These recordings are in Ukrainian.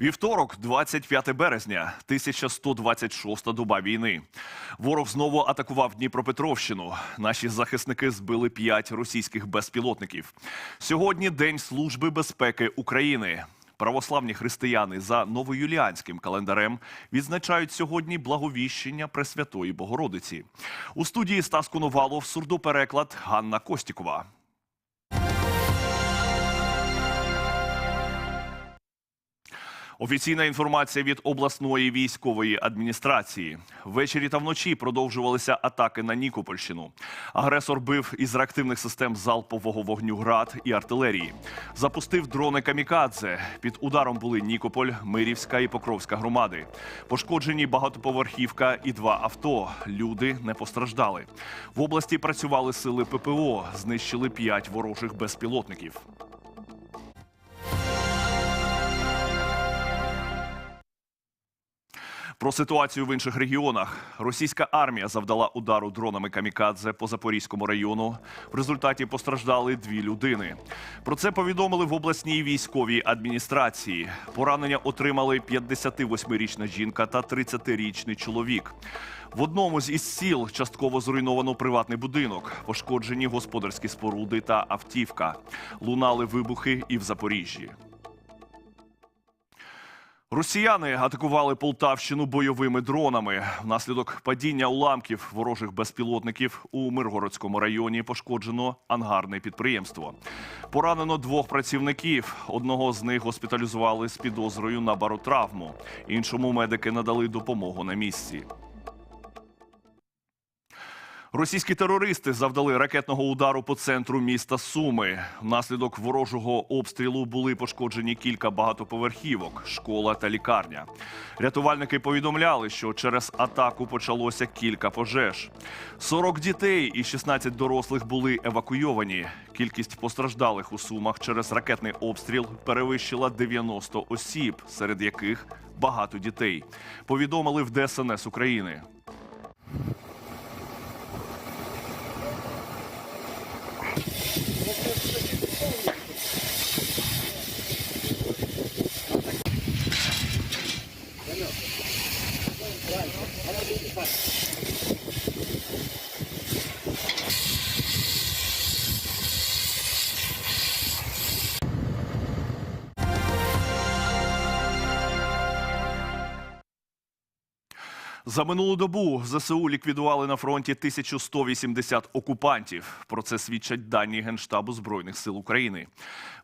Вівторок, 25 березня, 1126 доба війни. Ворог знову атакував Дніпропетровщину. Наші захисники збили п'ять російських безпілотників. Сьогодні День служби безпеки України. Православні християни за новоюліанським календарем відзначають сьогодні благовіщення Пресвятої Богородиці. У студії Стас Коновалов, сурдопереклад Ганна Костікова. Офіційна інформація від обласної військової адміністрації. Ввечері та вночі продовжувалися атаки на Нікопольщину. Агресор бив із реактивних систем залпового вогню град і артилерії. Запустив дрони камікадзе. Під ударом були Нікополь, Мирівська і Покровська громади. Пошкоджені багатоповерхівка і два авто. Люди не постраждали. В області працювали сили ППО, знищили п'ять ворожих безпілотників. Про ситуацію в інших регіонах. Російська армія завдала удару дронами камікадзе по Запорізькому району. В результаті постраждали дві людини. Про це повідомили в обласній військовій адміністрації. Поранення отримали 58-річна жінка та 30-річний чоловік. В одному з із сіл частково зруйновано приватний будинок, пошкоджені господарські споруди та автівка. Лунали вибухи і в Запоріжжі. Росіяни атакували Полтавщину бойовими дронами. Внаслідок падіння уламків ворожих безпілотників у Миргородському районі пошкоджено ангарне підприємство. Поранено двох працівників. Одного з них госпіталізували з підозрою на баротравму. Іншому медики надали допомогу на місці. Російські терористи завдали ракетного удару по центру міста Суми. Внаслідок ворожого обстрілу були пошкоджені кілька багатоповерхівок, школа та лікарня. Рятувальники повідомляли, що через атаку почалося кілька пожеж. 40 дітей і 16 дорослих були евакуйовані. Кількість постраждалих у Сумах через ракетний обстріл перевищила 90 осіб, серед яких багато дітей. Повідомили в ДСНС України. Yeah. За минулу добу ЗСУ ліквідували на фронті 1180 окупантів. Про це свідчать дані Генштабу Збройних сил України.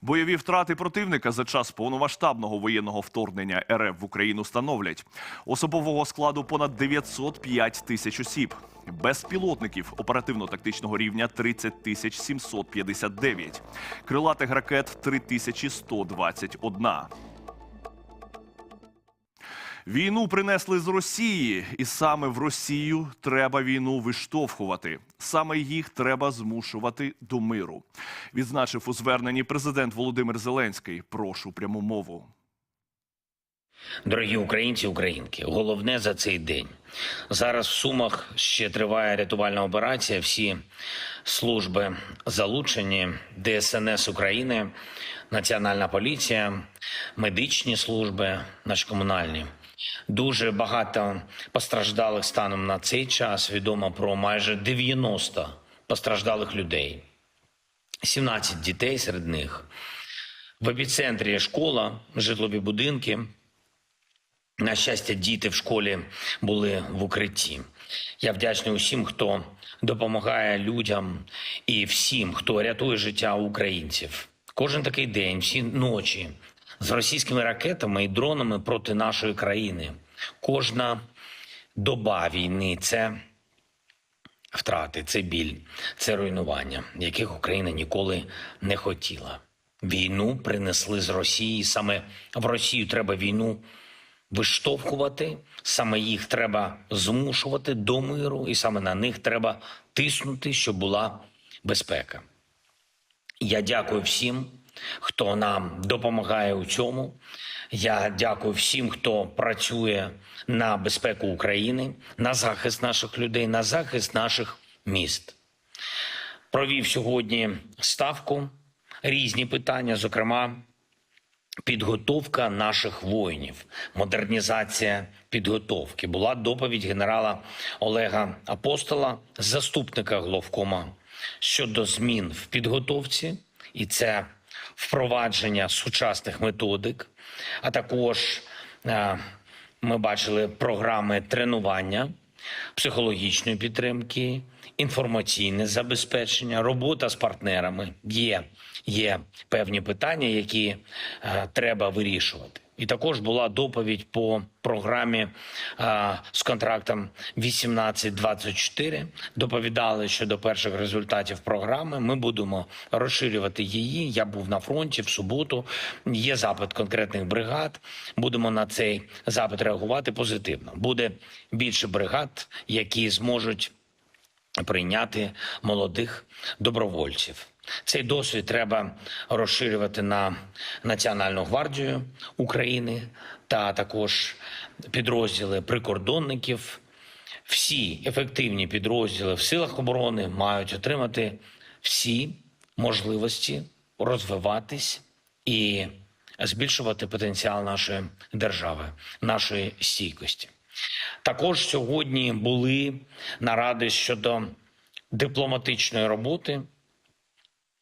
Бойові втрати противника за час повномасштабного воєнного вторгнення РФ в Україну становлять особового складу понад 905 тисяч осіб. Безпілотників оперативно-тактичного рівня 30 тисяч 759. Крилатих ракет 3121. Війну принесли з Росії, і саме в Росію треба війну виштовхувати. Саме їх треба змушувати до миру. Відзначив у зверненні президент Володимир Зеленський. Прошу пряму мову. Дорогі українці, українки, головне за цей день. Зараз в Сумах ще триває рятувальна операція. Всі служби залучені, ДСНС України, Національна поліція, медичні служби, наші комунальні. Дуже багато постраждалих станом на цей час. Відомо про майже 90 постраждалих людей, 17 дітей серед них. В епіцентрі школа, житлові будинки. На щастя, діти в школі були в укритті. Я вдячний усім, хто допомагає людям і всім, хто рятує життя українців. Кожен такий день, всі ночі з російськими ракетами і дронами проти нашої країни. Кожна доба війни це втрати, це біль, це руйнування, яких Україна ніколи не хотіла. Війну принесли з Росії. Саме в Росію треба війну виштовхувати, саме їх треба змушувати до миру, і саме на них треба тиснути, щоб була безпека. Я дякую всім, хто нам допомагає у цьому. Я дякую всім, хто працює на безпеку України, на захист наших людей, на захист наших міст. Провів сьогодні ставку різні питання, зокрема підготовка наших воїнів, модернізація підготовки. Була доповідь генерала Олега Апостола, заступника головкома щодо змін в підготовці, і це впровадження сучасних методик, а також е, ми бачили програми тренування, психологічної підтримки, інформаційне забезпечення, робота з партнерами. Є, є певні питання, які е, треба вирішувати. І також була доповідь по програмі е, з контрактом 1824. Доповідали щодо перших результатів програми. Ми будемо розширювати її. Я був на фронті в суботу. Є запит конкретних бригад. Будемо на цей запит реагувати позитивно. Буде більше бригад, які зможуть прийняти молодих добровольців. Цей досвід треба розширювати на Національну гвардію України та також підрозділи прикордонників. Всі ефективні підрозділи в силах оборони мають отримати всі можливості розвиватись і збільшувати потенціал нашої держави, нашої стійкості. Також сьогодні були наради щодо дипломатичної роботи.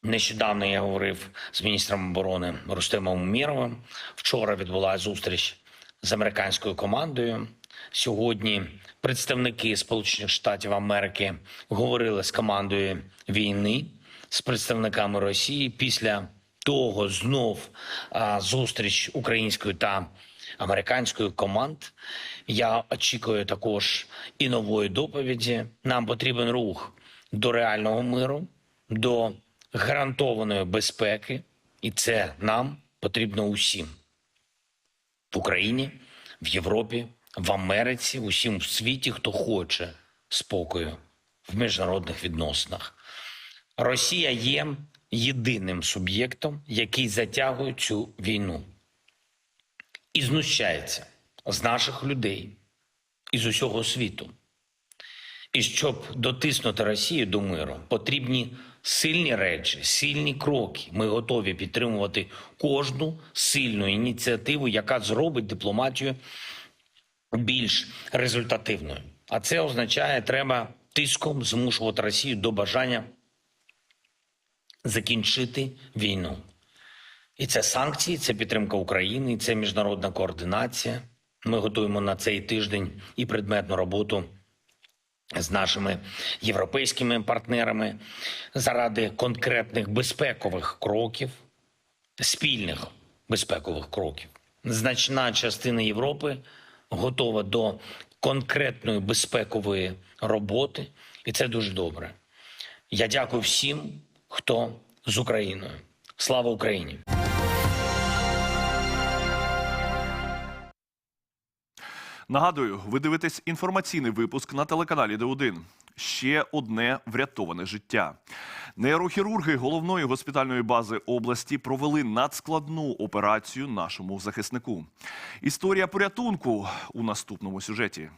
Нещодавно я говорив з міністром оборони Рустемом Умєровим. Вчора відбулася зустріч з американською командою. Сьогодні представники Сполучених Штатів Америки говорили з командою війни, з представниками Росії. Після того знов зустріч української та американської команд. Я очікую також і нової доповіді. Нам потрібен рух до реального миру, до гарантованої безпеки, і це нам потрібно усім в Україні, в Європі, в Америці, усім в світі, хто хоче спокою в міжнародних відносинах. Росія є єдиним суб'єктом, який затягує цю війну і знущається з наших людей і з усього світу. І щоб дотиснути Росію до миру, потрібні сильні речі, сильні кроки. Ми готові підтримувати кожну сильну ініціативу, яка зробить дипломатію більш результативною. А це означає, треба тиском змушувати Росію до бажання закінчити війну. І це санкції, це підтримка України, це міжнародна координація. Ми готуємо на цей тиждень і предметну роботу з нашими європейськими партнерами заради конкретних безпекових кроків, спільних безпекових кроків. Значна частина Європи готова до конкретної безпекової роботи, і це дуже добре. Я дякую всім, хто з Україною. Слава Україні! Нагадую, ви дивитесь інформаційний випуск на телеканалі Д1. Ще одне врятоване життя. Нейрохірурги головної госпітальної бази області провели надскладну операцію нашому захиснику. Історія порятунку у наступному сюжеті.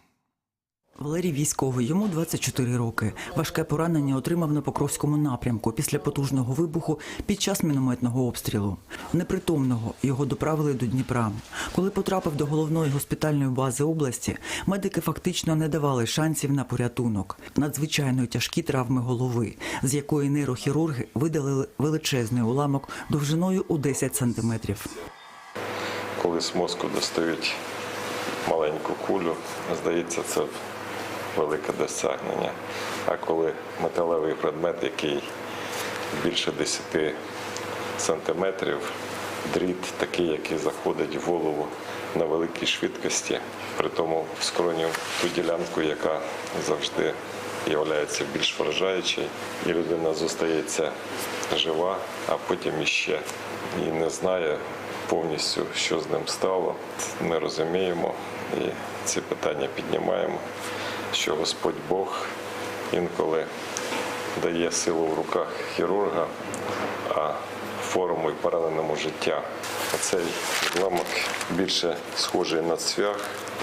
Валерій військовий, йому 24 роки. Важке поранення отримав на Покровському напрямку після потужного вибуху під час мінометного обстрілу. Непритомного його доправили до Дніпра. Коли потрапив до головної госпітальної бази області, медики фактично не давали шансів на порятунок. Надзвичайно тяжкі травми голови, з якої нейрохірурги видалили величезний уламок довжиною у 10 сантиметрів. коли з мозку достають маленьку кулю, здається, це велике досягнення. А коли металевий предмет, який більше 10 сантиметрів, дріт такий, який заходить в голову на великій швидкості, при тому в скроні ту ділянку, яка завжди є більш вражаючою, і людина зостається жива, а потім іще і не знає повністю, що з ним стало. Ми розуміємо і ці питання піднімаємо, що Господь Бог інколи дає силу в руках хірурга, а форуму і пораненому життя. Цей ламок більше схожий на цвях,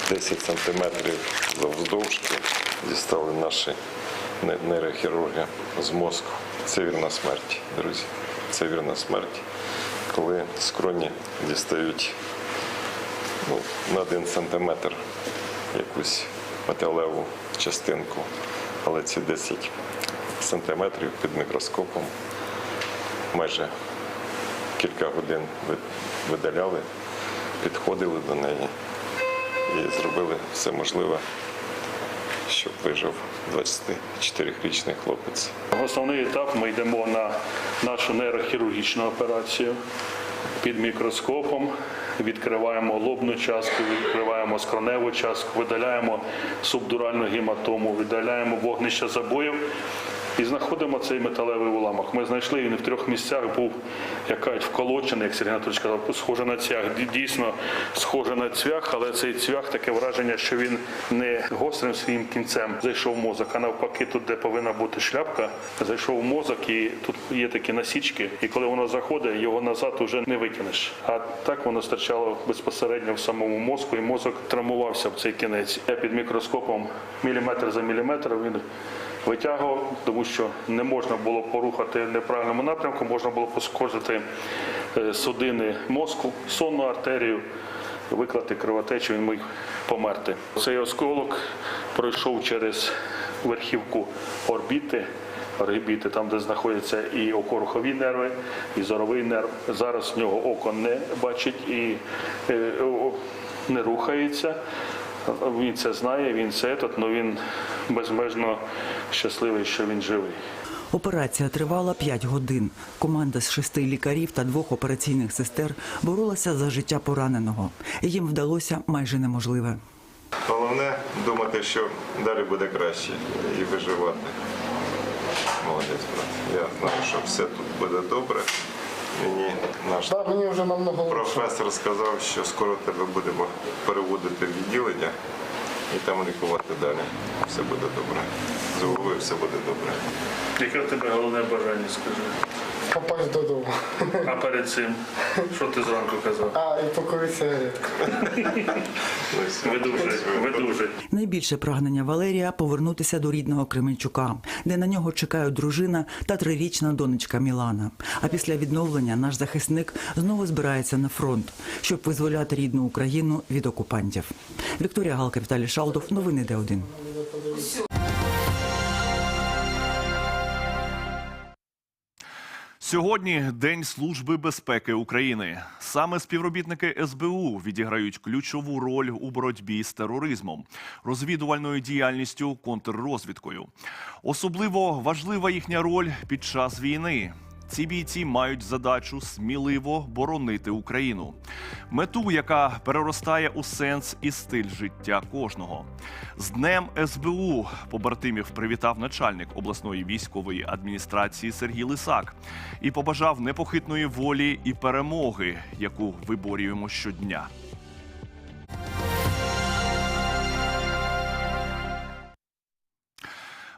10 сантиметрів завздовжки дістали наші нейрохірурги з мозку. Це вірна смерть, друзі. Це вірна смерть. коли скроні дістають ну, на один сантиметр якусь металеву частинку, але ці 10 сантиметрів під мікроскопом майже кілька годин видаляли, підходили до неї і зробили все можливе, щоб вижив 24-річний хлопець. Основний етап ми йдемо на нашу нейрохірургічну операцію під мікроскопом. Відкриваємо лобну частку, відкриваємо скроневу частку, видаляємо субдуральну гематому, видаляємо вогнище забоїв і знаходимо цей металевий уламок. Ми знайшли він в трьох місцях був як кажуть, вколочений, як Сергій Анатолійович сказав, схоже на цвях. Дійсно схоже на цвях, але цей цвях таке враження, що він не гострим своїм кінцем зайшов в мозок, а навпаки, тут, де повинна бути шляпка, зайшов в мозок, і тут є такі насічки. І коли воно заходить, його назад вже не викинеш. А так воно стирчало безпосередньо в самому мозку, і мозок травмувався в цей кінець. Я під мікроскопом міліметр за міліметром він витягував, тому що не можна було порухати неправильному напрямку, можна було пошкодити е, судини мозку, сонну артерію, виклати кровотечу, він міг померти. Цей осколок пройшов через верхівку орбіти. Орбіти, там, де знаходяться і окорухові нерви, і зоровий нерв. Зараз в нього око не бачить і е, не рухається. Він це знає, він це але він безмежно щасливий, що він живий. Операція тривала 5 годин. Команда з шести лікарів та двох операційних сестер боролася за життя пораненого. Їм вдалося майже неможливе. Головне думати, що далі буде краще і виживати. Молодець, брат. Я знаю, що все тут буде добре. Мені наш Так, мені вже намного професор сказав, що скоро тебе будемо переводити в відділення і там лікувати далі. Все буде добре. З головою все буде добре. Яке в тебе головне бажання, скажи? Попасть додому. А перед цим, що ти зранку казав? А, і все. Видужуй, видужуй. Найбільше прагнення Валерія повернутися до рідного Кременчука, де на нього чекають дружина та трирічна донечка Мілана. А після відновлення наш захисник знову збирається на фронт, щоб визволяти рідну Україну від окупантів. Вікторія Галка, Віталій Шалдов. Новини Д1. Сьогодні День Служби безпеки України. Саме співробітники СБУ відіграють ключову роль у боротьбі з тероризмом, розвідувальною діяльністю, контррозвідкою. Особливо важлива їхня роль під час війни. Ці бійці мають задачу сміливо боронити Україну, мету, яка переростає у сенс і стиль життя кожного. З днем СБУ побратимів привітав начальник обласної військової адміністрації Сергій Лисак і побажав непохитної волі і перемоги, яку виборюємо щодня.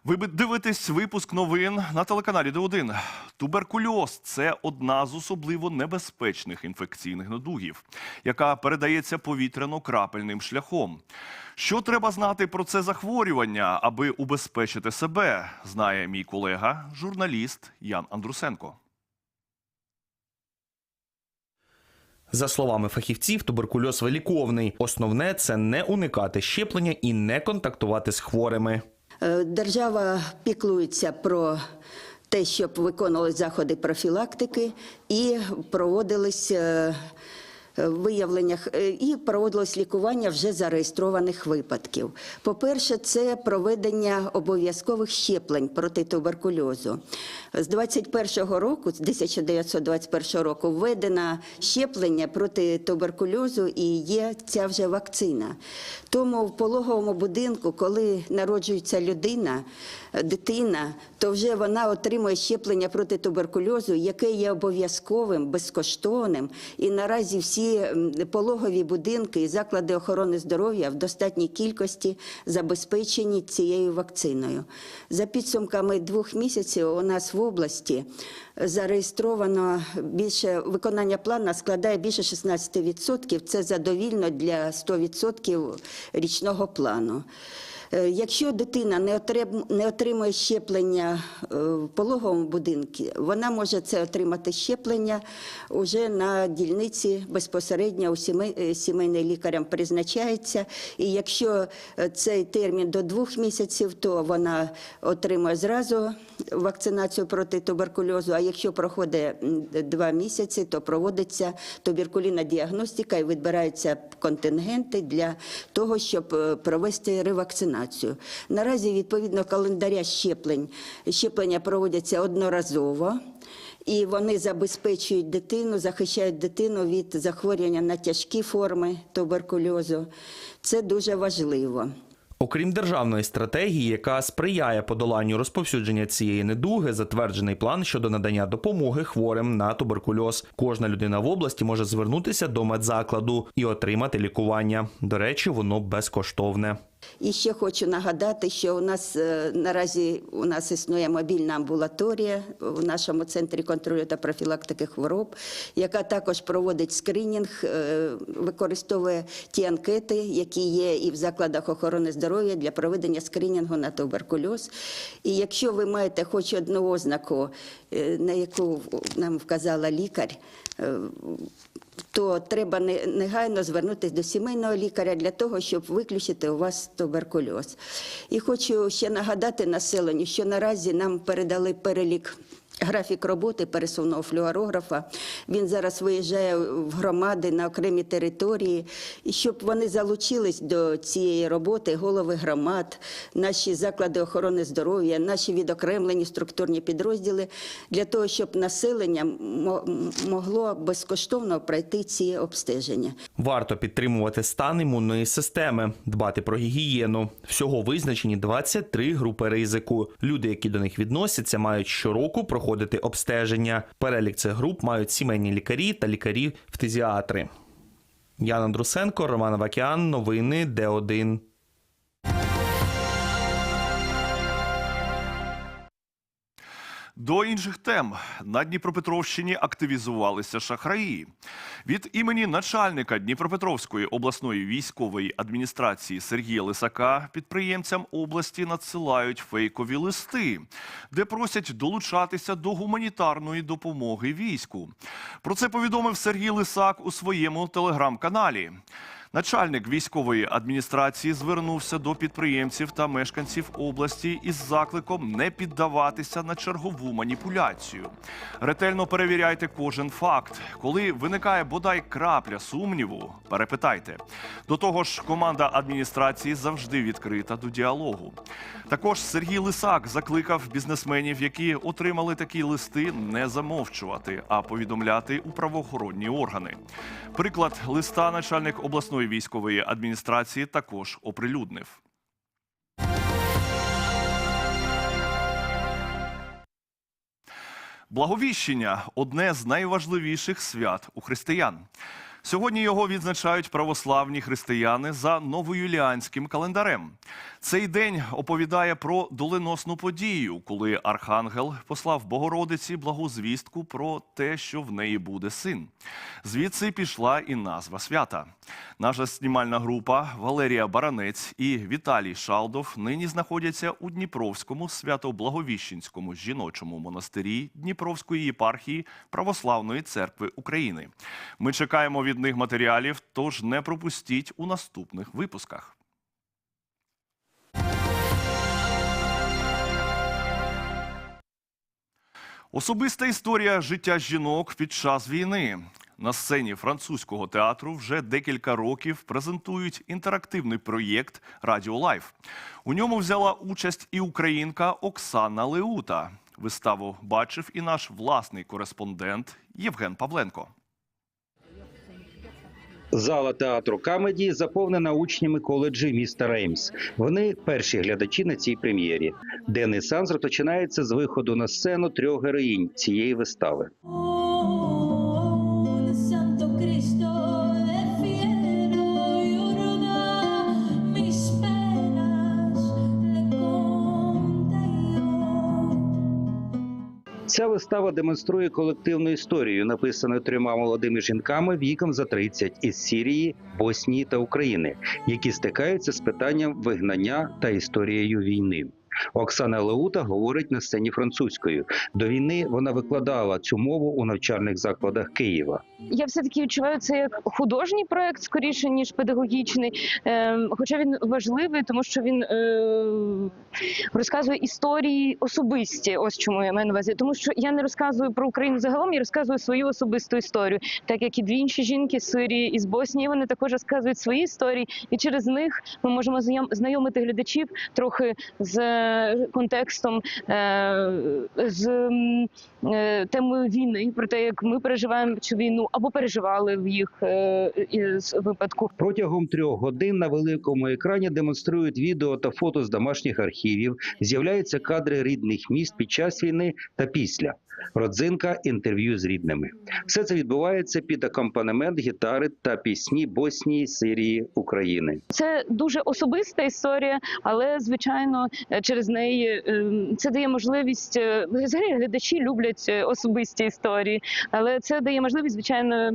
Ви дивитесь випуск новин на телеканалі Д1. Туберкульоз це одна з особливо небезпечних інфекційних недугів, яка передається повітряно-крапельним шляхом. Що треба знати про це захворювання, аби убезпечити себе, знає мій колега, журналіст Ян Андрусенко. За словами фахівців, туберкульоз виліковний. Основне це не уникати щеплення і не контактувати з хворими. Е, Держава піклується про те, щоб виконували заходи профілактики і проводились е, е, виявлення е, і проводилось лікування вже зареєстрованих випадків. По-перше, це проведення обов'язкових щеплень проти туберкульозу. З 21 року, з 1921 року, введено щеплення проти туберкульозу і є ця вже вакцина. Тому в пологовому будинку, коли народжується людина, дитина, то вже вона отримує щеплення проти туберкульозу, яке є обов'язковим, безкоштовним. І наразі всі м, пологові будинки і заклади охорони здоров'я в достатній кількості забезпечені цією вакциною. За підсумками двох місяців у нас в області зареєстровано більше виконання плану складає більше 16%. Це задовільно для 100% річного плану. Е, Якщо дитина не отрим- не отримує щеплення е, в пологовому будинку, вона може це отримати щеплення уже на дільниці безпосередньо у сімей, е, сімейним лікарям призначається. І якщо цей термін до двох місяців, то вона отримує зразу вакцинацію проти туберкульозу. А якщо проходить два місяці, то проводиться туберкулінна діагностика і відбираються контингенти для того, щоб провести ревакцинацію. Наразі відповідно календаря щеплень щеплення проводяться одноразово. І вони забезпечують дитину, захищають дитину від захворювання на тяжкі форми туберкульозу. Це дуже важливо. Окрім державної стратегії, яка сприяє подоланню розповсюдження цієї недуги, затверджений план щодо надання допомоги хворим на туберкульоз. Кожна людина в області може звернутися до медзакладу і отримати лікування. До речі, воно безкоштовне. І ще хочу нагадати, що у нас е, наразі у нас існує мобільна амбулаторія в нашому центрі контролю та профілактики хвороб, яка також проводить скринінг, е, використовує ті анкети, які є і в закладах охорони здоров'я для проведення скринінгу на туберкульоз. І якщо ви маєте хоч одну ознаку, е, на яку нам вказала лікар, то треба не- негайно звернутися до сімейного лікаря для того, щоб виключити у вас туберкульоз. І хочу ще нагадати населенню, що наразі нам передали перелік. Графік роботи пересувного флюорографа. Він зараз виїжджає в громади на окремі території, і щоб вони залучились до цієї роботи, голови громад, наші заклади охорони здоров'я, наші відокремлені структурні підрозділи, для того, щоб населення мо- могло безкоштовно пройти ці обстеження. Варто підтримувати стан імунної системи, дбати про гігієну. Всього визначені 23 групи ризику. Люди, які до них відносяться, мають щороку проходити обстеження. Перелік цих груп мають сімейні лікарі та лікарі-фтизіатри. Яна Друсенко, Роман Вакіан. Новини Д1. До інших тем на Дніпропетровщині активізувалися шахраї. Від імені начальника Дніпропетровської обласної військової адміністрації Сергія Лисака підприємцям області надсилають фейкові листи, де просять долучатися до гуманітарної допомоги війську. Про це повідомив Сергій Лисак у своєму телеграм-каналі. Начальник військової адміністрації звернувся до підприємців та мешканців області із закликом не піддаватися на чергову маніпуляцію. Ретельно перевіряйте кожен факт. Коли виникає бодай крапля сумніву, перепитайте. До того ж, команда адміністрації завжди відкрита до діалогу. Також Сергій Лисак закликав бізнесменів, які отримали такі листи, не замовчувати, а повідомляти у правоохоронні органи. Приклад листа начальник обласної військової адміністрації також оприлюднив. Благовіщення одне з найважливіших свят у християн. Сьогодні його відзначають православні християни за новоюліанським календарем. Цей день оповідає про доленосну подію, коли архангел послав Богородиці благу звістку про те, що в неї буде син. Звідси пішла і назва свята. Наша знімальна група Валерія Баранець і Віталій Шалдов нині знаходяться у Дніпровському свято-благовіщенському жіночому монастирі Дніпровської єпархії Православної церкви України. Ми чекаємо від них матеріалів, тож не пропустіть у наступних випусках. Особиста історія життя жінок під час війни. На сцені французького театру вже декілька років презентують інтерактивний проєкт Радіо Лайф. У ньому взяла участь і українка Оксана Леута. Виставу бачив і наш власний кореспондент Євген Павленко. Зала театру Камеді заповнена учнями коледжі міста Реймс. Вони перші глядачі на цій прем'єрі. Денний сеанс розпочинається з виходу на сцену трьох героїнь цієї вистави. Ця вистава демонструє колективну історію, написану трьома молодими жінками віком за 30 із Сірії, Боснії та України, які стикаються з питанням вигнання та історією війни. Оксана Леута говорить на сцені французькою. До війни вона викладала цю мову у навчальних закладах Києва. Я все таки відчуваю це як художній проект скоріше ніж педагогічний. Ем, хоча він важливий, тому що він е, розказує історії особисті. Ось чому я маю на увазі. Тому що я не розказую про Україну загалом, я розказую свою особисту історію. Так як і дві інші жінки з Сирії і з Боснії, вони також розказують свої історії, і через них ми можемо знайом- знайомити глядачів трохи з контекстом, е, з е, темою війни, про те, як ми переживаємо цю війну або переживали в їх е, випадку. Протягом трьох годин на великому екрані демонструють відео та фото з домашніх архівів. З'являються кадри рідних міст під час війни та після. Родзинка інтерв'ю з рідними. Все це відбувається під акомпанемент гітари та пісні Боснії, Сирії, України. Це дуже особиста історія, але звичайно е, через неї е, це дає можливість. е, глядачі люблять особисті історії, але це дає можливість, звичайно,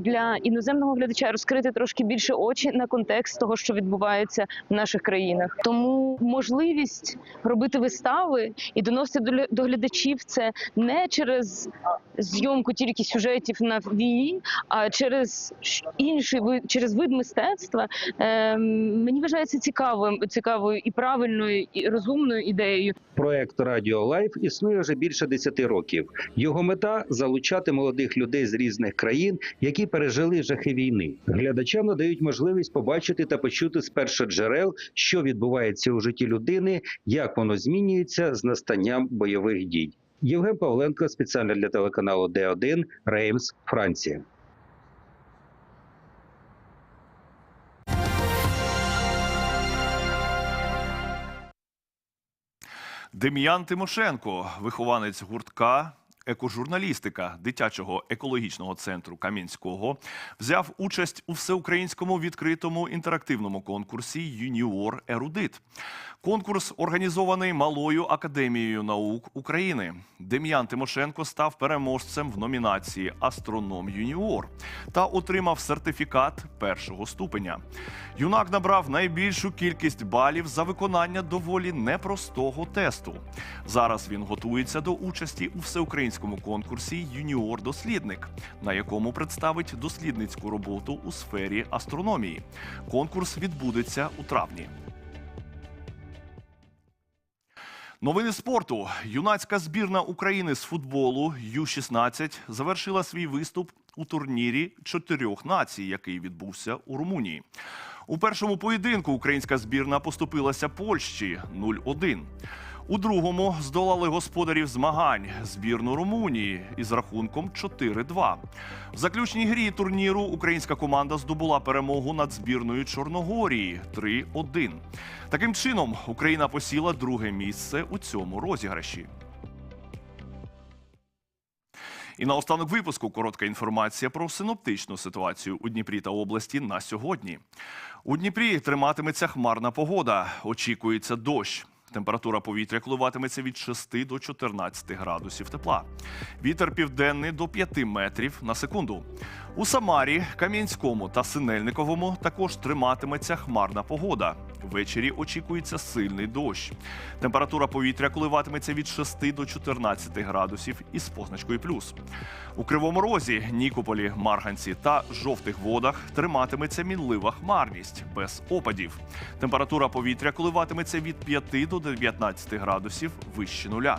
для іноземного глядача розкрити трошки більше очі на контекст того, що відбувається в наших країнах. Тому можливість робити вистави і доносити до глядачів це не через зйомку тільки сюжетів на війні, а через інший через вид мистецтва. Е, мені вважається цікавим, цікавою і правильною, і розумною ідеєю. Проект Радіо Лайф існує вже більше 10 років. Його мета залучати молодих людей з різних країн, які пережили жахи війни. Глядачам надають можливість побачити та почути з першоджерел, що відбувається у житті людини, як воно змінюється з настанням бойових дій. Євген Павленко спеціально для телеканалу Д1 Реймс, Франція. Дем'ян Тимошенко, вихованець гуртка. Екожурналістика дитячого екологічного центру Кам'янського взяв участь у всеукраїнському відкритому інтерактивному конкурсі Юніор Ерудит. Конкурс організований Малою академією наук України. Дем'ян Тимошенко став переможцем в номінації Астроном Юніор та отримав сертифікат першого ступеня. Юнак набрав найбільшу кількість балів за виконання доволі непростого тесту. Зараз він готується до участі у всеукраїнському конкурсі Юніор Дослідник, на якому представить дослідницьку роботу у сфері астрономії. Конкурс відбудеться у травні. Новини спорту. Юнацька збірна України з футболу Ю-16 завершила свій виступ у турнірі чотирьох націй, який відбувся у Румунії. У першому поєдинку українська збірна поступилася Польщі 0-1. У другому здолали господарів змагань збірну Румунії із рахунком 4-2. В заключній грі турніру українська команда здобула перемогу над збірною Чорногорії 3-1. Таким чином, Україна посіла друге місце у цьому розіграші. І наостанок випуску коротка інформація про синоптичну ситуацію у Дніпрі та області на сьогодні. У Дніпрі триматиметься хмарна погода. Очікується дощ. Температура повітря коливатиметься від 6 до 14 градусів тепла. Вітер південний до 5 метрів на секунду. У Самарі, Кам'янському та Синельниковому також триматиметься хмарна погода. Ввечері очікується сильний дощ. Температура повітря коливатиметься від 6 до 14 градусів із позначкою плюс. У Кривому Розі, Нікополі, Марганці та жовтих водах триматиметься мінлива хмарність без опадів. Температура повітря коливатиметься від 5 до 19 градусів вище нуля.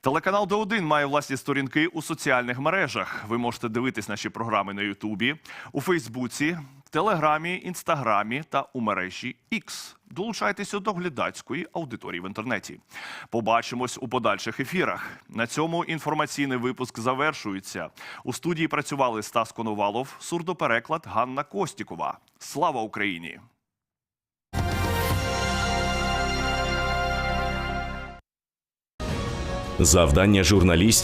Телеканал Д1 має власні сторінки у соціальних мережах. Ви можете дивитись наші програми на Ютубі, у Фейсбуці, Телеграмі, Інстаграмі та у мережі X. Долучайтеся до глядацької аудиторії в інтернеті. Побачимось у подальших ефірах. На цьому інформаційний випуск завершується. У студії працювали Стас Коновалов, сурдопереклад Ганна Костікова. Слава Україні! Завдання журналістів